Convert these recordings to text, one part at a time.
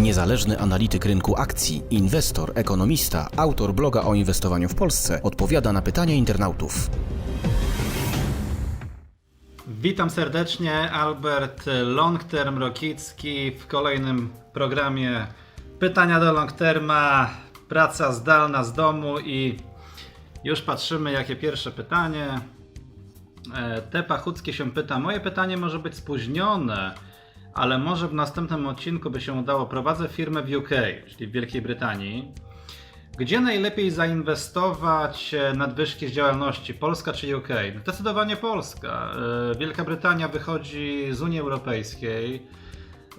Niezależny analityk rynku akcji, inwestor, ekonomista, autor bloga o inwestowaniu w Polsce odpowiada na pytania internautów. Witam serdecznie, Albert Longterm Rokicki w kolejnym programie Pytania do Longterma, praca zdalna z domu i już patrzymy jakie pierwsze pytanie. E, Te Pachuckie się pyta, moje pytanie może być spóźnione, ale może w następnym odcinku by się udało. Prowadzę firmę w UK, czyli w Wielkiej Brytanii. Gdzie najlepiej zainwestować e, nadwyżki z działalności? Polska czy UK? Zdecydowanie Polska. E, Wielka Brytania wychodzi z Unii Europejskiej.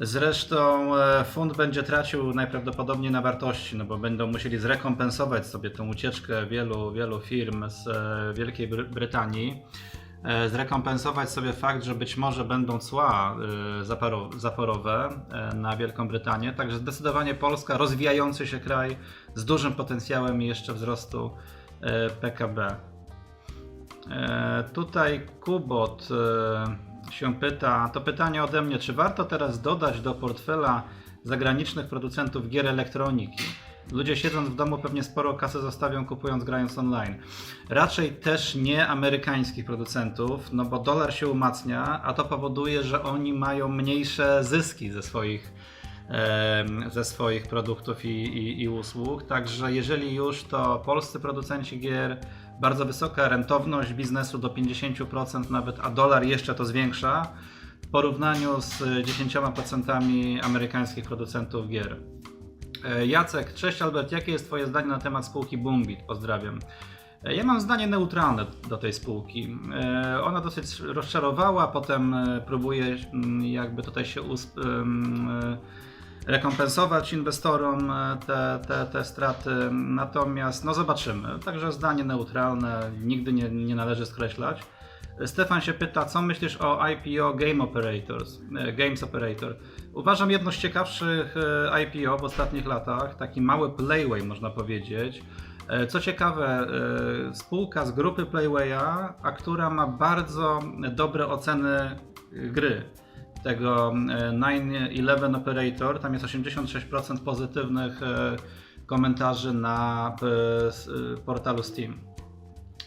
Zresztą e, fund będzie tracił najprawdopodobniej na wartości, no bo będą musieli zrekompensować sobie tą ucieczkę wielu, wielu firm z Wielkiej Bry- Brytanii. E, Zrekompensować sobie fakt, że być może będą cła e, zaporowe e, na Wielką Brytanię. Także zdecydowanie Polska, rozwijający się kraj z dużym potencjałem jeszcze wzrostu PKB. Tutaj Kubot się pyta, to pytanie ode mnie, czy warto teraz dodać do portfela zagranicznych producentów gier elektroniki? Ludzie siedząc w domu pewnie sporo kasy zostawią kupując grając online. Raczej też nie amerykańskich producentów, no bo dolar się umacnia, a to powoduje, że oni mają mniejsze zyski ze swoich ze swoich produktów i, i, i usług. Także jeżeli już, to polscy producenci gier, bardzo wysoka rentowność biznesu do 50% nawet, a dolar jeszcze to zwiększa w porównaniu z 10% amerykańskich producentów gier. E, Jacek, cześć Albert, jakie jest Twoje zdanie na temat spółki Boombit? Pozdrawiam. E, Ja mam zdanie neutralne do tej spółki. E, Ona dosyć rozczarowała, potem próbuje mm, jakby tutaj się rekompensować inwestorom te, te, te straty. Natomiast no zobaczymy. Także zdanie neutralne, nigdy nie, nie należy skreślać. Stefan się pyta, co myślisz o IPO Game Operators, e, Games Operator? Uważam jedno z ciekawszych e, IPO w ostatnich latach, taki mały Playway można powiedzieć. E, Co ciekawe, spółka z grupy Playwaya, a która ma bardzo dobre oceny gry tego e, 9-11 Operator, tam jest 86% pozytywnych komentarzy na portalu Steam.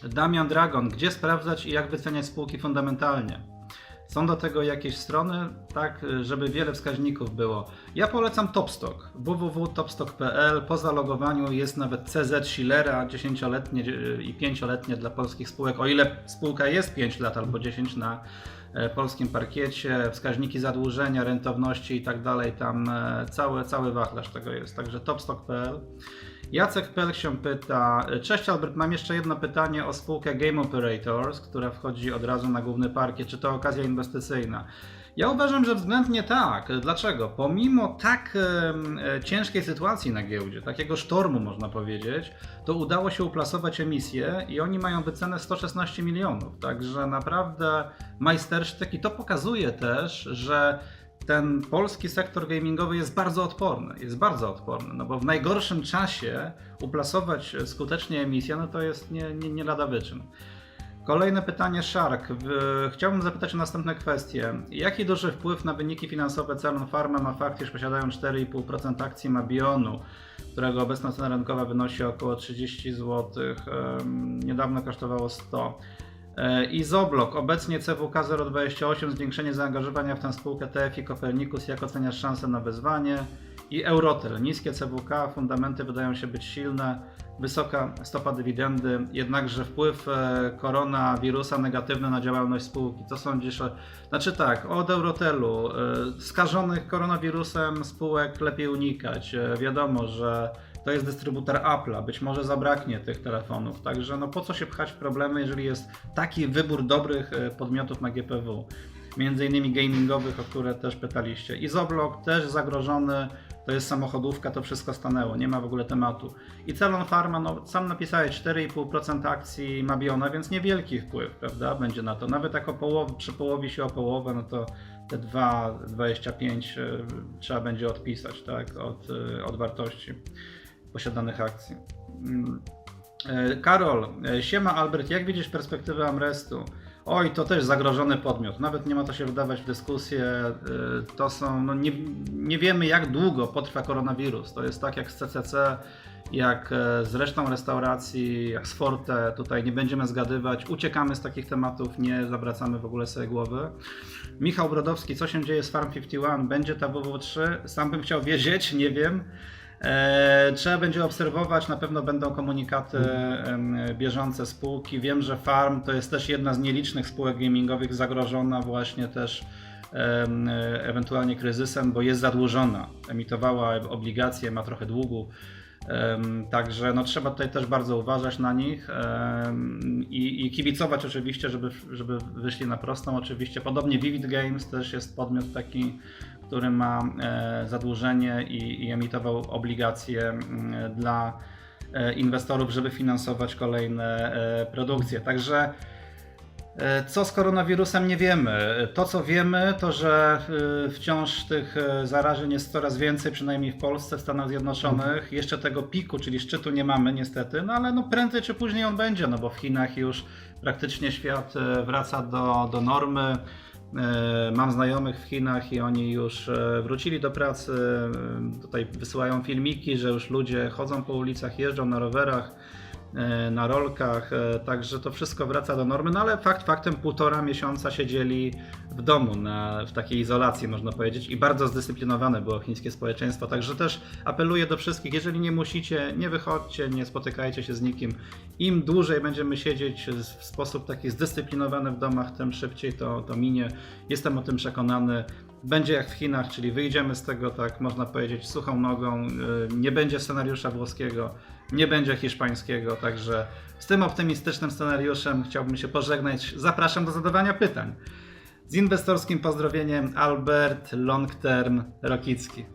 Damian Dragon, gdzie sprawdzać i jak wyceniać spółki fundamentalnie? Są do tego jakieś strony, tak, żeby wiele wskaźników było. Ja polecam Topstock, www.topstock.pl. Po zalogowaniu jest nawet CZ Schillera 10-letnie i 5-letnie dla polskich spółek, o ile spółka jest 5 lat albo 10 na e, polskim parkiecie, wskaźniki zadłużenia, rentowności i tak dalej, tam e, cały, cały wachlarz tego jest, także topstock.pl. Jacek Pelk się pyta, cześć Albert, mam jeszcze jedno pytanie o spółkę Game Operators, która wchodzi od razu na główny parkiet, czy to okazja inwestycyjna? Ja uważam, że względnie tak. Dlaczego? Pomimo tak e, ciężkiej sytuacji na giełdzie, takiego sztormu można powiedzieć, to udało się uplasować emisję i oni mają wycenę 116 milionów. Także naprawdę majstersztyk i to pokazuje też, że ten polski sektor gamingowy jest bardzo odporny. Jest bardzo odporny, no bo w najgorszym czasie uplasować skutecznie emisję, no to jest nie, nie, nie lada wyczyn. Kolejne pytanie Shark. Chciałbym zapytać o następne kwestie. Jaki duży wpływ na wyniki finansowe Celon Pharma ma fakt, iż posiadają 4,5% akcji Mabionu, którego obecna cena rynkowa wynosi około 30 zł, niedawno kosztowało 100. E, I Zoblok, obecnie CWK 028, zwiększenie zaangażowania w tę spółkę TF i Kopernikus, jak oceniasz szanse na wyzwanie? I Eurotel, niskie CWK, fundamenty wydają się być silne, wysoka stopa dywidendy, jednakże wpływ e, koronawirusa negatywny na działalność spółki. Co sądzisz o... Znaczy tak, od Eurotelu, e, skażonych koronawirusem spółek lepiej unikać. Wiadomo, że to jest dystrybutor Apple'a, być może zabraknie tych telefonów, także no po co się pchać w problemy, jeżeli jest taki wybór dobrych e, podmiotów na GPW, między innymi gamingowych, o które też pytaliście. Izoblok też zagrożony, to jest samochodówka, to wszystko stanęło, nie ma w ogóle tematu. I Celon Pharma, no sam napisałeś 4,5% akcji Mabiona, więc niewielki wpływ, prawda, będzie na to. Nawet jak o połowie, przy połowie się o połowę, no to te 2,25 e, trzeba będzie odpisać, tak, od, e, od wartości posiadanych akcji. Mm. E, Karol, e, siema Albert, jak widzisz perspektywę Amrestu? Oj, to też zagrożony podmiot. Nawet nie ma to się wdawać w dyskusję. Y, To są, no nie, nie wiemy jak długo potrwa koronawirus. To jest tak jak z CCC, jak e, z resztą restauracji, jak z Forte. Tutaj nie będziemy zgadywać. Uciekamy z takich tematów, nie zawracamy w ogóle sobie głowy. Michał Brodowski, co się dzieje z Farm 51? Będzie ta WW3? Sam bym chciał wiedzieć, nie wiem. E, Trzeba będzie obserwować, na pewno będą komunikaty bieżące spółki. Wiem, że Farm to jest też jedna z nielicznych spółek gamingowych zagrożona właśnie też ewentualnie kryzysem, bo jest zadłużona. Emitowała obligacje, ma trochę długu. Także no, trzeba tutaj też bardzo uważać na nich i, i kibicować oczywiście, żeby, żeby wyszli na prostą. Oczywiście podobnie Vivid Games też jest podmiot taki, który ma e, zadłużenie i, i emitował obligacje dla e, inwestorów, żeby finansować kolejne e, produkcje. Także Co z koronawirusem nie wiemy. To co wiemy, to że wciąż tych zarażeń jest coraz więcej, przynajmniej w Polsce, w Stanach Zjednoczonych. Jeszcze tego piku, czyli szczytu nie mamy niestety, no ale no prędzej czy później on będzie, no bo w Chinach już praktycznie świat wraca do, do normy. E, Mam znajomych w Chinach i oni już e, wrócili do pracy. E, Tutaj wysyłają filmiki, że już ludzie chodzą po ulicach, jeżdżą na rowerach na rolkach, e, także to wszystko wraca do normy, no ale fakt faktem półtora miesiąca siedzieli w domu, na, w takiej izolacji można powiedzieć i bardzo zdyscyplinowane było chińskie społeczeństwo, także też apeluję do wszystkich, jeżeli nie musicie, nie wychodźcie, nie spotykajcie się z nikim, im dłużej będziemy siedzieć w sposób taki zdyscyplinowany w domach, tym szybciej to, to minie, jestem o tym przekonany. Będzie jak w Chinach, czyli wyjdziemy z tego, tak można powiedzieć, suchą nogą. y, Nie będzie scenariusza włoskiego, nie będzie hiszpańskiego, także z tym optymistycznym scenariuszem chciałbym się pożegnać. Zapraszam do zadawania pytań. Z inwestorskim pozdrowieniem Albert Longterm Rokicki.